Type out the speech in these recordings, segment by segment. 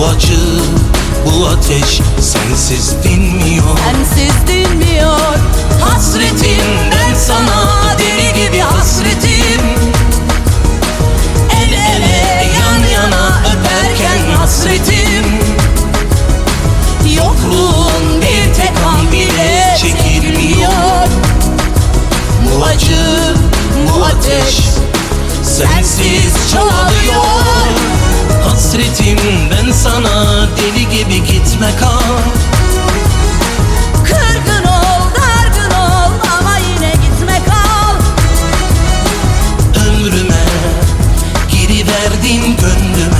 Bu acı bu ateş sensiz dinmiyor. Sensiz dinmiyor. Hasretimden sana Hasretimden sana deli gibi gitme kal. Kırgın ol dargın ol ama yine gitme kal. Ömrüme Giriverdin gönlüme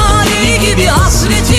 deli gibi hasretim